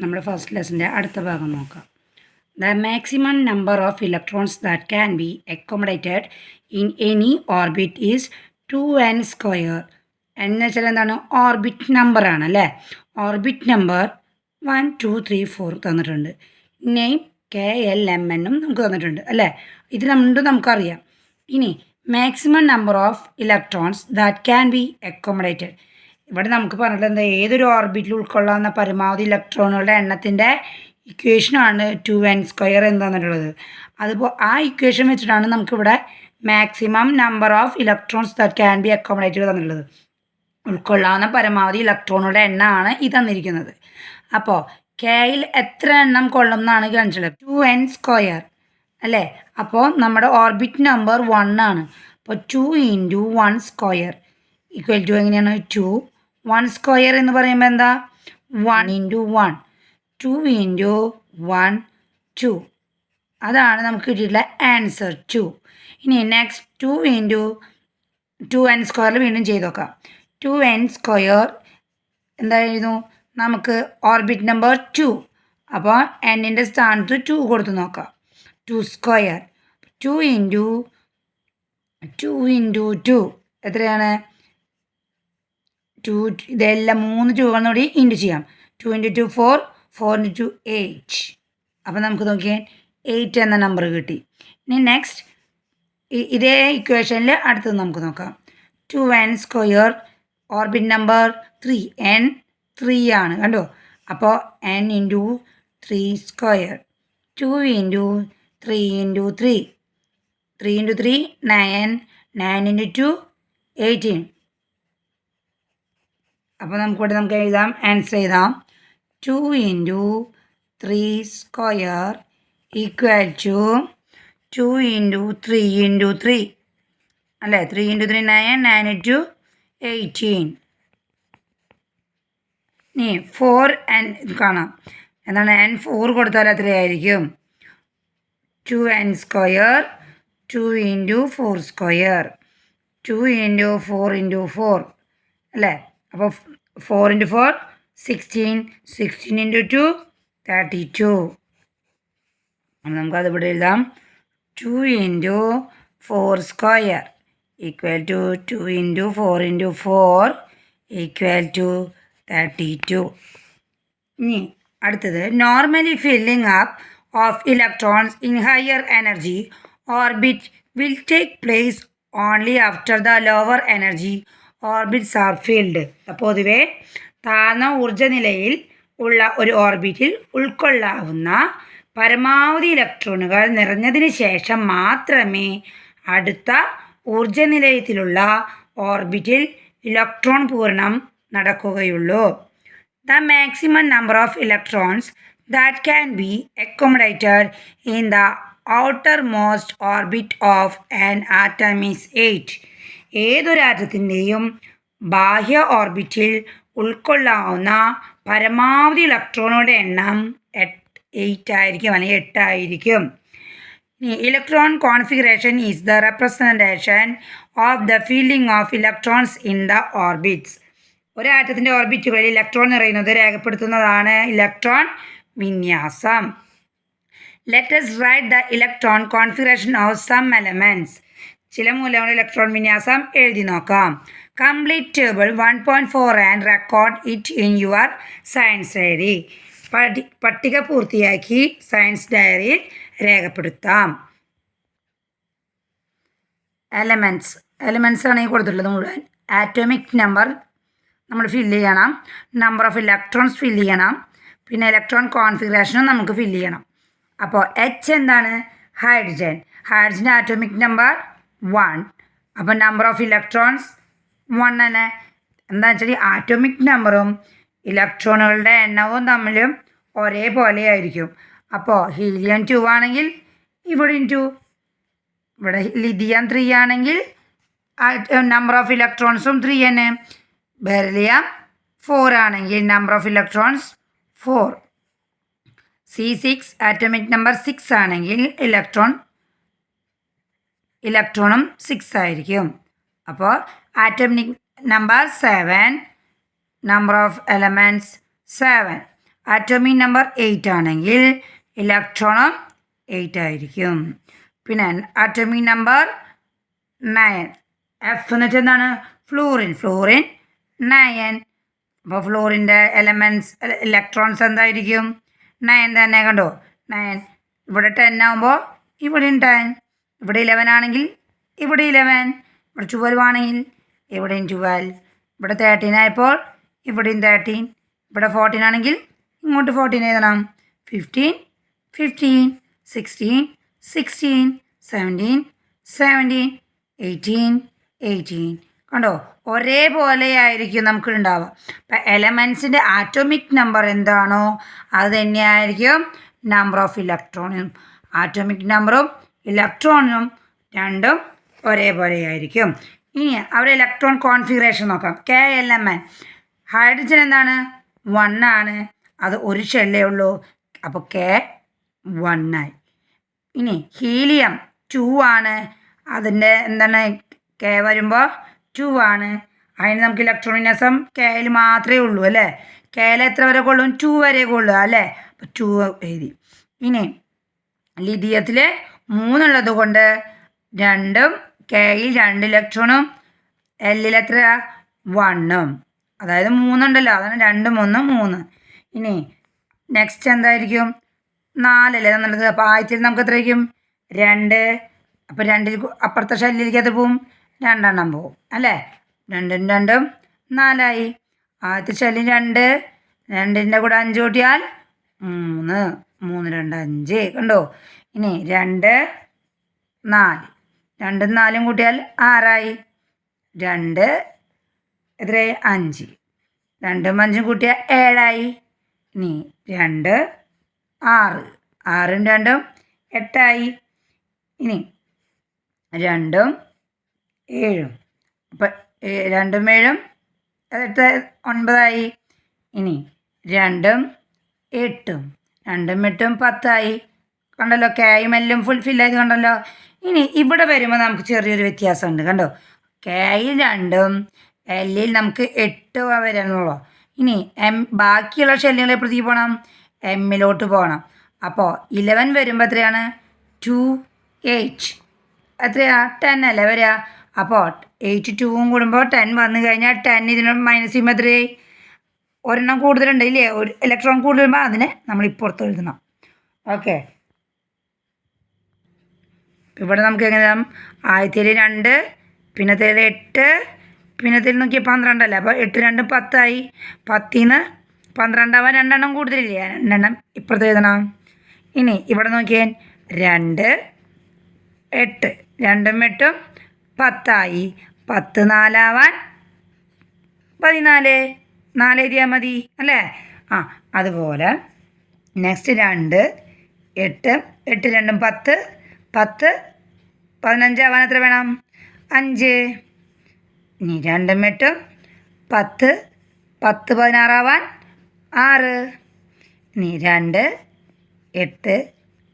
നമ്മുടെ ഫസ്റ്റ് ലെസന്റെ അടുത്ത ഭാഗം നോക്കാം. The maximum number of electrons that can be accommodated in any orbit is two n square എന്ന് വെച്ചാൽ എന്താണ്? ഓർബിറ്റ് നമ്പറാണ് അല്ലേ? Orbit number one two three four തന്നിട്ടുണ്ട്. നെയിം കെ എൽ എം എന്നും നമുക്ക് തന്നിട്ടുണ്ട് അല്ലേ? ഇത് രണ്ടും നമുക്കറിയാം. ഇനി maximum number of electrons that can be accommodated ഇവിടെ നമുക്ക് പറഞ്ഞിട്ട് എന്താ ഏതൊരു ഓർബിറ്റിൽ ഉൾക്കൊള്ളാവുന്ന പരമാവധി ഇലക്ട്രോണുകളുടെ എണ്ണത്തിന്റെ ഇക്വേഷനാണ് ടു എൻ സ്ക്വയർ എന്ന് തന്നിട്ടുള്ളത് അതിപ്പോൾ ആ ഇക്വേഷൻ വെച്ചിട്ടാണ് നമുക്കിവിടെ maximum number of electrons that can be accommodated തന്നിട്ടുള്ളത് ഉൾക്കൊള്ളാവുന്ന പരമാവധി ഇലക്ട്രോണുകളുടെ എണ്ണമാണ് ഈ തന്നിരിക്കുന്നത്. അപ്പോൾ കെയിൽ എത്ര എണ്ണം കൊള്ളും എന്നാണ് കാണിച്ചുള്ളത് ടു എൻ സ്ക്വയർ അല്ലേ? അപ്പോൾ നമ്മുടെ ഓർബിറ്റ് നമ്പർ വൺ ആണ്. അപ്പോൾ two into one square equal to എങ്ങനെയാണ്? ടു വൺ സ്ക്വയർ എന്ന് പറയുമ്പോൾ എന്താ? One into one two into one two അതാണ് നമുക്ക് കിട്ടിയിട്ടുള്ള ആൻസർ ടു ഇനി next two into two n സ്ക്വയറിൽ വീണ്ടും ചെയ്ത് നോക്കാം. ടു എൻ സ്ക്വയർ എന്തായിരുന്നു? നമുക്ക് ഓർബിറ്റ് നമ്പർ ടു അപ്പോൾ എന്നിന്റെ സ്ഥാനത്ത് ടു കൊടുത്ത് നോക്കാം. Two square two into two into two എത്രയാണ്? ടു ഇതെല്ലാം മൂന്ന് ടൂകളോടി ഇന്റു ചെയ്യാം. Two into two four four into two eight അപ്പോൾ നമുക്ക് നോക്കിയാൽ എയ്റ്റ് എന്ന നമ്പർ കിട്ടി. ഇനി നെക്സ്റ്റ് ഇതേ ഇക്വേഷനിൽ അടുത്തത് നമുക്ക് നോക്കാം. Two n square orbit number three n three ആണ് കണ്ടോ? അപ്പോൾ n into three square two into three into three three into three nine nine into two eighteen അപ്പോൾ നമുക്കിവിടെ നമുക്ക് എഴുതാം. ആൻസർ എഴുതാം. Two into three square equal to two into three into three അല്ലേ? Three into three nine nine into eighteen ഇനി four n ഇത് കാണാം. എന്താണ്? എൻ ഫോർ കൊടുത്താൽ എത്രയായിരിക്കും? Two n square two into four square two into four into four അല്ലേ? അപ്പോൾ four into four sixteen sixteen into two thirty two നമുക്കത് ഇവിടെ എഴുതാം. Two into four square equal to two into four into four equal to thirty two ഇനി അടുത്തത് normally filling up of electrons in higher energy orbit will take place only after the lower energy orbits are filled. പൊതുവെ താഴ്ന്ന ഊർജനിലയിൽ ഉള്ള ഒരു ഓർബിറ്റിൽ ഉൾക്കൊള്ളാവുന്ന പരമാവധി ഇലക്ട്രോണുകൾ നിറഞ്ഞതിന് ശേഷം മാത്രമേ അടുത്ത ഊർജനിലയത്തിലുള്ള ഓർബിറ്റിൽ ഇലക്ട്രോൺ പൂരണം നടക്കുകയുള്ളൂ. The maximum number of electrons that can be accommodated in the outermost orbit of an atom is eight. ഏതൊരു ആറ്റത്തിന്റെയും ബാഹ്യ ഓർബിറ്റിൽ ഉൾക്കൊള്ളാവുന്ന പരമാവധി ഇലക്ട്രോണുകളുടെ എണ്ണം എയ്റ്റ് ആയിരിക്കും അല്ലെങ്കിൽ എട്ടായിരിക്കും electron configuration is the representation of the filling of electrons in the orbits ഒരു ആറ്റത്തിന്റെ ഓർബിറ്റുകളിൽ ഇലക്ട്രോൺ നിറയുന്നത് രേഖപ്പെടുത്തുന്നതാണ് ഇലക്ട്രോൺ വിന്യാസം. Let's write the electron configuration of some elements ചില മൂലങ്ങളുടെ ഇലക്ട്രോൺ വിന്യാസം എഴുതി നോക്കാം. Complete table one point four and record it in your science diary പഠി പട്ടിക പൂർത്തിയാക്കി സയൻസ് ഡയറിയിൽ രേഖപ്പെടുത്താം. എലമെന്റ്സ് എലമെന്റ്സ് ആണ് ഈ കൊടുത്തിട്ടുള്ളത് മുഴുവൻ. ആറ്റോമിക് നമ്പർ നമ്മൾ ഫില്ല് ചെയ്യണം. നമ്പർ ഓഫ് ഇലക്ട്രോൺസ് ഫില്ല് ചെയ്യണം. പിന്നെ ഇലക്ട്രോൺ കോൺഫിഗറേഷനും നമുക്ക് ഫില്ല് ചെയ്യണം. അപ്പോൾ എച്ച് എന്താണ്? Hydrogen hydrogen atomic number one. അപ്പോൾ നമ്പർ ഓഫ് ഇലക്ട്രോൺസ് വൺ തന്നെ എന്താ വെച്ചാൽ ആറ്റോമിക് നമ്പറും ഇലക്ട്രോണുകളുടെ എണ്ണവും തമ്മിലും ഒരേപോലെ ആയിരിക്കും. അപ്പോൾ ഹീലിയം ടു ആണെങ്കിൽ ഇവിടെ ടു ഇവിടെ ലിഥിയം ത്രീ ആണെങ്കിൽ നമ്പർ ഓഫ് ഇലക്ട്രോൺസും ത്രീ തന്നെ ബെറിലിയം ഫോർ ആണെങ്കിൽ number of electrons four C six atomic number six ആണെങ്കിൽ ഇലക്ട്രോൺ ഇലക്ട്രോണും സിക്സ് ആയിരിക്കും. അപ്പോൾ atomic number seven number of elements seven atomic number eight ആണെങ്കിൽ ഇലക്ട്രോണും എയ്റ്റ് ആയിരിക്കും. പിന്നെ ആറ്റോമിക് നമ്പർ നയൻ എഫ് എന്ന് വെച്ചാൽ എന്താണ് ഫ്ലൂറിൻ ഫ്ലൂറിൻ നയൻ അപ്പോൾ ഫ്ലൂറിന്റെ എലമെന്റ്സ് ഇലക്ട്രോൺസ് എന്തായിരിക്കും? നയൻ തന്നെ കണ്ടോ? നയൻ ഇവിടെ ടെൻ ആകുമ്പോൾ ഇവിടെയും ടെൻ ഇവിടെ ഇലവൻ ആണെങ്കിൽ ഇവിടെ ഇലവൻ ഇവിടെ ട്വൽവ് ആണെങ്കിൽ ഇവിടെയും ട്വൽവ് ഇവിടെ തേർട്ടീൻ ആയപ്പോൾ ഇവിടെയും തേർട്ടീൻ ഇവിടെ ഫോർട്ടീൻ ആണെങ്കിൽ ഇങ്ങോട്ട് ഫോർട്ടീൻ എഴുതണം. Fifteen fifteen sixteen sixteen seventeen seventeen eighteen eighteen കണ്ടോ? ഒരേപോലെ ആയിരിക്കും നമുക്ക് ഉണ്ടാവുക അപ്പം എലമെൻസിന്റെ ആറ്റോമിക് നമ്പർ എന്താണോ അത് തന്നെയായിരിക്കും നമ്പർ ഓഫ് ഇലക്ട്രോണും ആറ്റോമിക് നമ്പറും ഇലക്ട്രോണും രണ്ടും ഒരേപോലെ ആയിരിക്കും ഇനി അവിടെ ഇലക്ട്രോൺ കോൺഫിഗറേഷൻ നോക്കാം. K L M N. Hydrogen എന്താണ്? വൺ ആണ്. അത് ഒരു ഷെല്ലേ ഉള്ളൂ. അപ്പോൾ കെ വൺ ആയി. ഇനി ഹീലിയം ടു ആണ്. അതിന്റെ എന്താണ്? കെ വരുമ്പോൾ ടു ആണ്. അതിന് നമുക്ക് ഇലക്ട്രോണിസം കെയിൽ മാത്രമേ ഉള്ളൂ അല്ലേ? കെയിൽ എത്ര വരെ കൊള്ളും? ടു വരെ കൊള്ളുക അല്ലേ? അപ്പോൾ ടു എഴുതി. ഇനി ലിഥിയത്തിൽ മൂന്നുള്ളത് കൊണ്ട് രണ്ടും കെയിൽ രണ്ട് ഇലക്ട്രോണും എല്ലിൽ എത്ര? വണ്ണും അതായത് മൂന്നുണ്ടല്ലോ. അതാണ് രണ്ടും മൂന്ന് മൂന്ന്. ഇനി നെക്സ്റ്റ് എന്തായിരിക്കും? നാലല്ലേ എന്നുള്ളത് അപ്പോൾ ആദ്യത്തിൽ നമുക്ക് എത്രയായിരിക്കും രണ്ട്. അപ്പോൾ രണ്ടിൽ അപ്പുറത്തെ ഷെല്ലിലേക്ക് എത്ര പോവും. രണ്ടെണ്ണം പോവും. അല്ലേ? രണ്ടും രണ്ടും നാലായി. ആദ്യത്തെ ഷെല്ലിൽ രണ്ട്. രണ്ടിന്റെ കൂടെ അഞ്ച് കൂട്ടിയാൽ മൂന്ന്. മൂന്ന് രണ്ട് അഞ്ച്. കണ്ടോ? ഇനി രണ്ട് നാല്. രണ്ടും നാലും കൂട്ടിയാൽ ആറായി രണ്ട് എത്രയായി? അഞ്ച്. രണ്ടും അഞ്ചും കൂട്ടിയാൽ ഏഴായി. ഇനി രണ്ട് ആറ്. ആറും രണ്ടും എട്ടായി. ഇനി രണ്ടും ഏഴും. അപ്പം രണ്ടും ഏഴും എട്ട് ഒൻപതായി. ഇനി രണ്ടും എട്ടും. രണ്ടും എട്ടും പത്തായി. കണ്ടല്ലോ കെയും എല്ലും ഫുൾഫിൽ ആയത് കണ്ടല്ലോ. ഇനി ഇവിടെ വരുമ്പോൾ നമുക്ക് ചെറിയൊരു വ്യത്യാസമുണ്ട്. കണ്ടോ? കെയിൽ രണ്ടും എല്ലിൽ നമുക്ക് എട്ട് വരാനുള്ളൂ. ഇനി എം ബാക്കിയുള്ള ഷെല്ലുകളെ എപ്പോഴത്തേക്ക് പോകണം എമ്മിലോട്ട് പോകണം അപ്പോൾ ഇലവൻ വരുമ്പോൾ എത്രയാണ്? ടു എയ്റ്റ് എത്രയാ? ടെൻ അല്ലേ വരിക അപ്പോൾ എയ്റ്റ് ടൂവും കൂടുമ്പോൾ ടെൻ വന്നു കഴിഞ്ഞാൽ ടെൻ ഇതിന് മൈനസ് ചെയ്യുമ്പോൾ എത്രയായി? ഒരെണ്ണം കൂടുതലുണ്ട് ഇല്ലേ? ഒരു ഇലക്ട്രോൺ കൂടുതൽ വരുമ്പോൾ അതിനെ നമ്മൾ ഇപ്പുറത്ത് എഴുതണം. ഓക്കെ ഇവിടെ നമുക്ക് എങ്ങനെ ആദ്യത്തേൽ രണ്ട് പിന്നത്തേൽ എട്ട് പിന്നത്തേൽ നോക്കിയാൽ പന്ത്രണ്ടല്ലേ? അപ്പോൾ എട്ട് രണ്ട് പത്തായി. പത്തിന്ന് പന്ത്രണ്ടാവാൻ രണ്ടെണ്ണം കൂടുതലില്ലേ? രണ്ടെണ്ണം ഇപ്പുറത്ത് എഴുതണം. ഇനി ഇവിടെ നോക്കിയാൽ രണ്ട് എട്ട്. രണ്ടും എട്ടും പത്തായി. പത്ത് നാലാവാൻ പതിനാല്. നാല് എഴുതിയാൽ മതി അല്ലേ? ആ അതുപോലെ. നെക്സ്റ്റ് രണ്ട് എട്ട് എട്ട് രണ്ടും പത്ത് പത്ത് പതിനഞ്ച് ആവാൻ എത്ര വേണം? അഞ്ച്. ഇനി രണ്ടും എട്ടും പത്ത് പത്ത് പതിനാറാവാൻ ആറ്. ഇനി രണ്ട് എട്ട്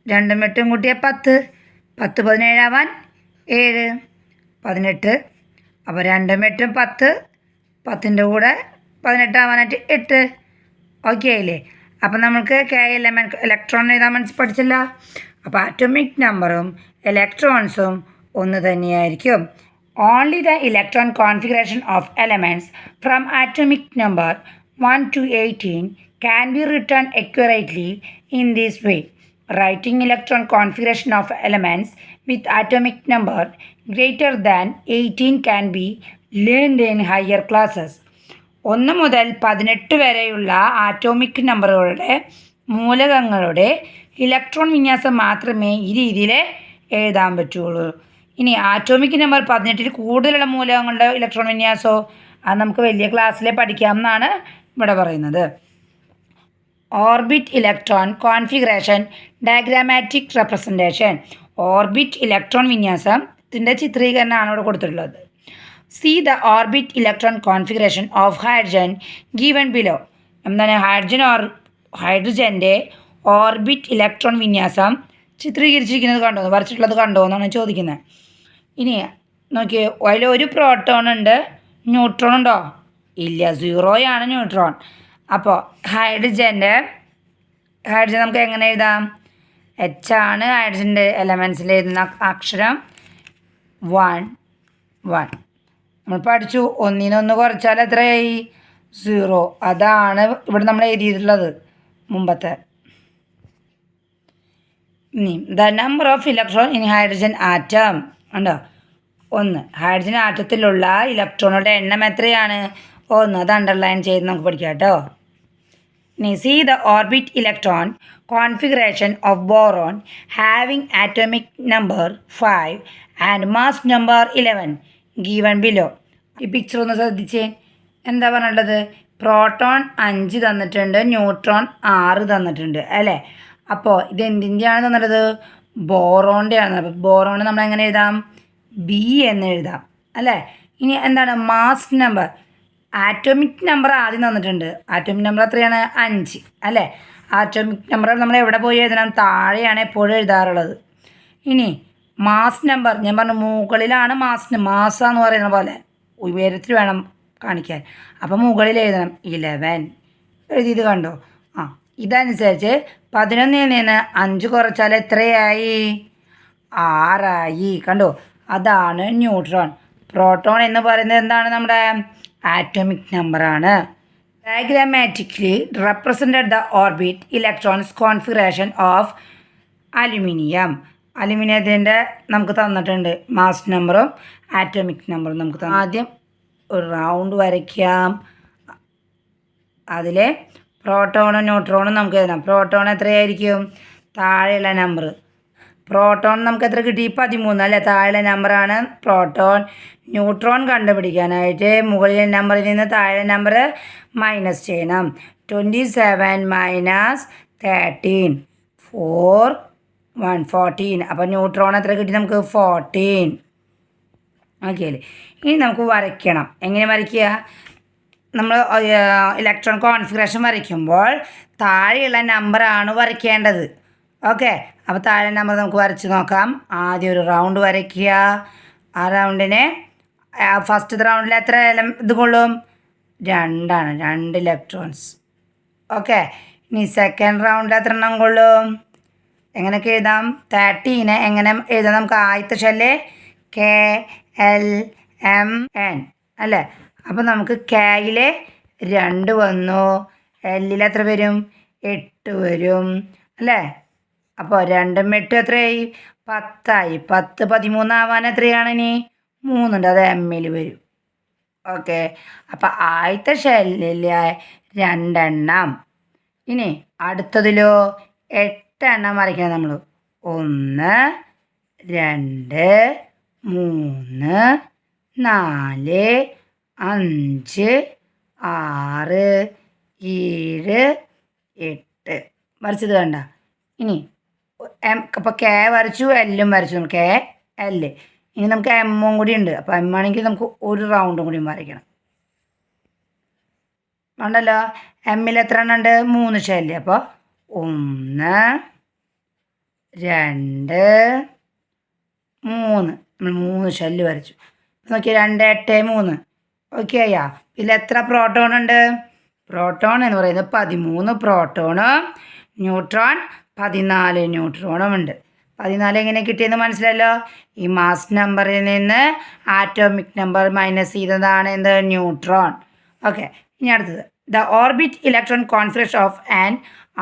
രണ്ടും എട്ടും കൂട്ടിയ പത്ത്. പത്ത് പതിനേഴാവാൻ ഏഴ്. പതിനെട്ട് അപ്പോൾ രണ്ടും എട്ടും പത്ത്. പത്തിന്റെ കൂടെ പതിനെട്ടാവാനായിട്ട് എട്ട്. ഓക്കെ ആയില്ലേ? അപ്പം നമുക്ക് K L M N electron എഴുതാൻ മനസ്സിൽ പഠിച്ചില്ല. അപ്പോൾ ആറ്റോമിക് നമ്പറും ഇലക്ട്രോൺസും ഒന്ന് തന്നെയായിരിക്കും only the electron configuration of elements from atomic number one to eighteen can be written accurately in this way. Writing electron configuration of elements with atomic number greater than 18 can be learned in higher classes. ഒന്ന് മുതൽ പതിനെട്ട് വരെയുള്ള atomic നമ്പറുകളുടെ മൂലകങ്ങളുടെ electron വിന്യാസം മാത്രമേ ഈ രീതിയിൽ എഴുതാൻ പറ്റുള്ളൂ. ഇനി ആറ്റോമിക് നമ്പർ പതിനെട്ടിൽ കൂടുതലുള്ള മൂലകങ്ങളുടെ ഇലക്ട്രോൺ വിന്യാസമോ അത് നമുക്ക് വലിയ ക്ലാസ്സിലെ പഠിക്കാം എന്നാണ് ഇവിടെ പറയുന്നത്. Orbit electron configuration diagrammatic representation orbit electron വിന്യാസത്തിന്റെ ചിത്രീകരണമാണ് ഇവിടെ കൊടുത്തിട്ടുള്ളത്. See the orbit electron configuration of hydrogen given below എന്താണ്? ഹൈഡ്രജൻ ഓർ ഹൈഡ്രജന്റെ ഓർബിറ്റ് ഇലക്ട്രോൺ വിന്യാസം ചിത്രീകരിച്ചിരിക്കുന്നത് കണ്ടോ? വരച്ചിട്ടുള്ളത് കണ്ടോ എന്നാണ് ചോദിക്കുന്നത്. ഇനി നോക്കിയേ അതിൽ ഒരു പ്രോട്ടോൺ ഉണ്ട്. ന്യൂട്രോൺ ഉണ്ടോ? ഇല്ല സീറോയാണ് ന്യൂട്രോൺ. അപ്പോൾ ഹൈഡ്രജന്റെ ഹൈഡ്രജൻ നമുക്ക് എങ്ങനെ എഴുതാം? എച്ച് ആണ് ഹൈഡ്രജന്റെ എലമെൻസിൽ എഴുതുന്ന അക്ഷരം. വൺ വൺ നമ്മൾ പഠിച്ചു. ഒന്നിനൊന്ന് കുറച്ചാൽ എത്രയായി? സീറോ അതാണ് ഇവിടെ നമ്മൾ എഴുതിയിട്ടുള്ളത് മുമ്പത്തെ. ഇനി the number of electron in hydrogen atom ഉണ്ടോ ഒന്ന്. ഹൈഡ്രജൻ ആറ്റത്തിലുള്ള ഇലക്ട്രോണുകളുടെ എണ്ണം എത്രയാണ്? ഒന്ന്. അത് അണ്ടർലൈൻ ചെയ്ത് നമുക്ക് പഠിക്കാം കേട്ടോ. ഇനി see the orbit electron configuration of boron having atomic number five and mass number eleven given below ഈ പിക്ചർ ഒന്ന് ശ്രദ്ധിച്ചേ. എന്താ പറഞ്ഞിട്ടുള്ളത്? പ്രോട്ടോൺ അഞ്ച് തന്നിട്ടുണ്ട് ന്യൂട്രോൺ ആറ് തന്നിട്ടുണ്ട് അല്ലേ? അപ്പോൾ ഇത് എന്തിന്റെയാണ് തന്നിട്ടുള്ളത് ബോറോണിന്റെയാണ് അപ്പോൾ ബോറോൺ നമ്മൾ എങ്ങനെ എഴുതാം? ബി എന്ന് എഴുതാം. അല്ലേ? ഇനി എന്താണ്? മാസ് നമ്പർ ആറ്റോമിക് നമ്പർ ആദ്യം തന്നിട്ടുണ്ട്. ആറ്റോമിക് നമ്പർ എത്രയാണ്? അഞ്ച്. അല്ലേ? ആറ്റോമിക് നമ്പർ നമ്മൾ എവിടെ പോയി എഴുതണം? താഴെയാണ് എപ്പോഴും എഴുതാറുള്ളത്. ഇനി മാസ് നമ്പർ ഞാൻ പറഞ്ഞു മുകളിലാണ് മാസ് മാസ എന്ന് പറയുന്ന പോലെ. ഉയരത്തിൽ വേണം കാണിക്കാൻ. അപ്പോൾ മുകളിൽ എഴുതണം. ഇലവൻ എഴുതിയത് കണ്ടോ? ഇതനുസരിച്ച് പതിനൊന്നിൽ നിന്ന് അഞ്ച് കുറച്ചാൽ എത്രയായി? ആറായി. കണ്ടോ? അതാണ് ന്യൂട്രോൺ. പ്രോട്ടോൺ എന്ന് പറയുന്നത് എന്താണ് നമ്മുടെ? ആറ്റോമിക് നമ്പറാണ്. Diagrammatically represented the orbit electrons configuration of aluminium. അലുമിനിയത്തിന്റെ നമുക്ക് തന്നിട്ടുണ്ട് മാസ് നമ്പറും ആറ്റോമിക് നമ്പറും നമുക്ക് ആദ്യം ഒരു റൗണ്ട് വരയ്ക്കാം. അതിൽ പ്രോട്ടോണും ന്യൂട്രോണും നമുക്ക് എഴുതാം. പ്രോട്ടോൺ എത്രയായിരിക്കും? താഴെയുള്ള നമ്പർ പ്രോട്ടോൺ നമുക്ക് എത്ര കിട്ടി? പതിമൂന്ന് അല്ലേ? താഴെ നമ്പറാണ് പ്രോട്ടോൺ. ന്യൂട്രോൺ കണ്ടുപിടിക്കാനായിട്ട് മുകളിലെ നമ്പറിൽ നിന്ന് താഴെ നമ്പർ മൈനസ് ചെയ്യണം. Twenty seven minus thirteen four one fourteen അപ്പോൾ ന്യൂട്രോൺ എത്ര കിട്ടി നമുക്ക്? ഫോർട്ടീൻ ഓക്കെ അല്ലേ? ഇനി നമുക്ക് വരയ്ക്കണം. എങ്ങനെ വരയ്ക്കുക? നമ്മൾ ഇലക്ട്രോൺ കോൺഫിഗറേഷൻ വരയ്ക്കുമ്പോൾ താഴെയുള്ള നമ്പറാണ് വരയ്ക്കേണ്ടത്. ഓക്കെ അപ്പോൾ താഴെ നമ്പർ നമുക്ക് വരച്ച് നോക്കാം. ആദ്യം ഒരു റൗണ്ട് വരയ്ക്കുക. ആ റൗണ്ടിനെ ഫസ്റ്റ് റൗണ്ടിൽ എത്ര ഇത് കൊള്ളും? രണ്ടാണ്. രണ്ട് ഇലക്ട്രോൺസ് ഓക്കെ ഇനി സെക്കൻഡ് റൗണ്ടിൽ എത്ര എണ്ണം കൊള്ളും? എങ്ങനെയൊക്കെ എഴുതാം? തേർട്ടീനെ എങ്ങനെ എഴുതാം? നമുക്ക് ആദ്യത്തെ shell K L M N അല്ലേ? അപ്പോൾ നമുക്ക് കെയിൽ രണ്ട് വന്നു. എല്ലിൽ എത്ര വരും? എട്ട് വരും. അല്ലേ? അപ്പോൾ രണ്ടും എട്ടും എത്രയായി? പത്തായി. പത്ത് പതിമൂന്നാവാൻ എത്രയാണ് ഇനി? മൂന്നുണ്ട്. അത് എമ്മിൽ വരും. ഓക്കെ. അപ്പോൾ ആദ്യത്തെ ഷെല്ലിലെ രണ്ടെണ്ണം. ഇനി അടുത്തതിലോ? എട്ടെണ്ണം വരയ്ക്കണം നമ്മൾ ഒന്ന് രണ്ട് മൂന്ന് നാല് അഞ്ച് ആറ് ഏഴ് എട്ട്. വരച്ചത് വേണ്ട ഇനി എം അപ്പോൾ കെ വരച്ചു എല്ലും വരച്ചു. നമുക്ക് കെ എല്ല്. ഇനി നമുക്ക് എമ്മും കൂടി ഉണ്ട്. അപ്പോൾ എം ആണെങ്കിൽ നമുക്ക് ഒരു റൗണ്ടും കൂടി വരയ്ക്കണം. ഉണ്ടല്ലോ എമ്മിൽ എത്ര എണ്ണം ഉണ്ട്? മൂന്ന് ഷെല്ല് അപ്പോൾ ഒന്ന് രണ്ട് മൂന്ന്. നമ്മൾ മൂന്ന് ഷെല്ല് വരച്ചു. നോക്കി രണ്ട് എട്ട് മൂന്ന്. ഓക്കെ അയ്യാ ഇതിൽ എത്ര പ്രോട്ടോൺ ഉണ്ട്? പ്രോട്ടോൺ എന്ന് പറയുന്നത് പതിമൂന്ന് പ്രോട്ടോണും ന്യൂട്രോൺ പതിനാല് ന്യൂട്രോണും ഉണ്ട്. പതിനാല് എങ്ങനെ കിട്ടിയെന്ന് മനസ്സിലല്ലോ ഈ മാസ് നമ്പറിൽ നിന്ന് ആറ്റോമിക് നമ്പർ മൈനസ് ചെയ്തതാണ് എന്ത്? ന്യൂട്രോൺ ഓക്കെ ഇനി അടുത്തത്. The orbit electron configuration of an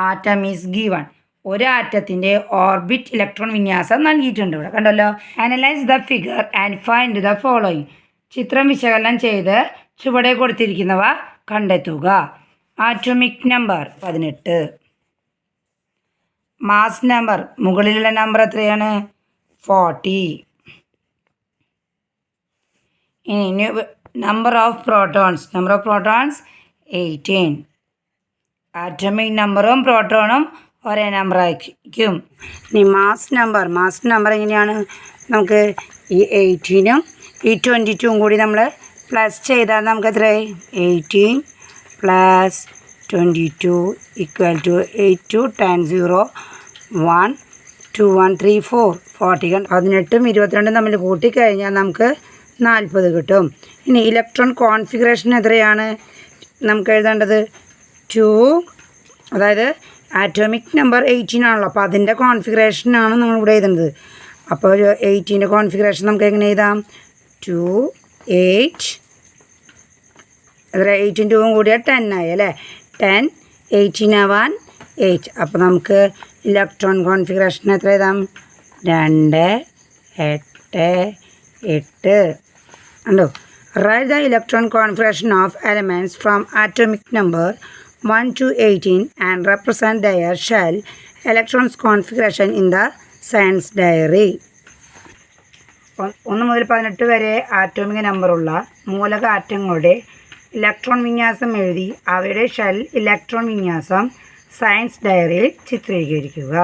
atom is given ഒരു ആറ്റത്തിന്റെ ഓർബിറ്റ് ഇലക്ട്രോൺ വിന്യാസം നൽകിയിട്ടുണ്ട് ഇവിടെ. കണ്ടല്ലോ? Analyse the figure and find the following ചിത്രം വിശകലനം ചെയ്ത് ചുവടെ കൊടുത്തിരിക്കുന്നവ കണ്ടെത്തുക. ആറ്റോമിക് നമ്പർ പതിനെട്ട്. മാസ് നമ്പർ മുകളിലുള്ള നമ്പർ എത്രയാണ്? ഫോർട്ടി ഇനി number of protons number of protons eighteen atomic നമ്പറും പ്രോട്ടോണും ഒരേ നമ്പർ ആയിരിക്കും. ഇനി മാസ് നമ്പർ മാസ് നമ്പർ എങ്ങനെയാണ്? നമുക്ക് ഈ എയ്റ്റീനും ഈ ട്വന്റി ടൂവും കൂടി നമ്മൾ പ്ലസ് ചെയ്താൽ നമുക്ക് എത്ര eighteen plus twenty two equal to eight two ten zero one two one three four forty പതിനെട്ടും ഇരുപത്തിരണ്ടും തമ്മിൽ കൂട്ടിക്കഴിഞ്ഞാൽ നമുക്ക് നാൽപ്പത് കിട്ടും. ഇനി ഇലക്ട്രോൺ കോൺഫിഗറേഷൻ എത്രയാണ്? നമുക്ക് എഴുതേണ്ടത് ടു അതായത് ആറ്റോമിക് നമ്പർ എയ്റ്റീൻ ആണല്ലോ. അപ്പോൾ അതിന്റെ കോൺഫിഗറേഷനാണ് നമ്മളിവിടെ എഴുതുന്നത് അപ്പോൾ എയ്റ്റീന്റെ കോൺഫിഗറേഷൻ നമുക്ക് എങ്ങനെ എഴുതാം? ടു എയ്റ്റ് എത്ര എയ്റ്റും ടൂവും കൂടിയാൽ ടെൻ ആയി അല്ലേ? ടെൻ എയ്റ്റീൻ ആവാൻ എയ്റ്റ് അപ്പോൾ നമുക്ക് ഇലക്ട്രോൺ കോൺഫിഗറേഷൻ എത്ര എഴുതാം? രണ്ട് എട്ട് എട്ട്. ഉണ്ടോ write the electron configuration of elements from atomic number one to eighteen and represent their shell electrons configuration in the science diary ഒന്ന് മുതൽ പതിനെട്ട് വരെ ആറ്റോമിക നമ്പറുള്ള മൂലക ആറ്റങ്ങളുടെ ഇലക്ട്രോൺ വിന്യാസം എഴുതി അവയുടെ ഷെൽ ഇലക്ട്രോൺ വിന്യാസം സയൻസ് ഡയറിയിൽ ചിത്രീകരിക്കുക.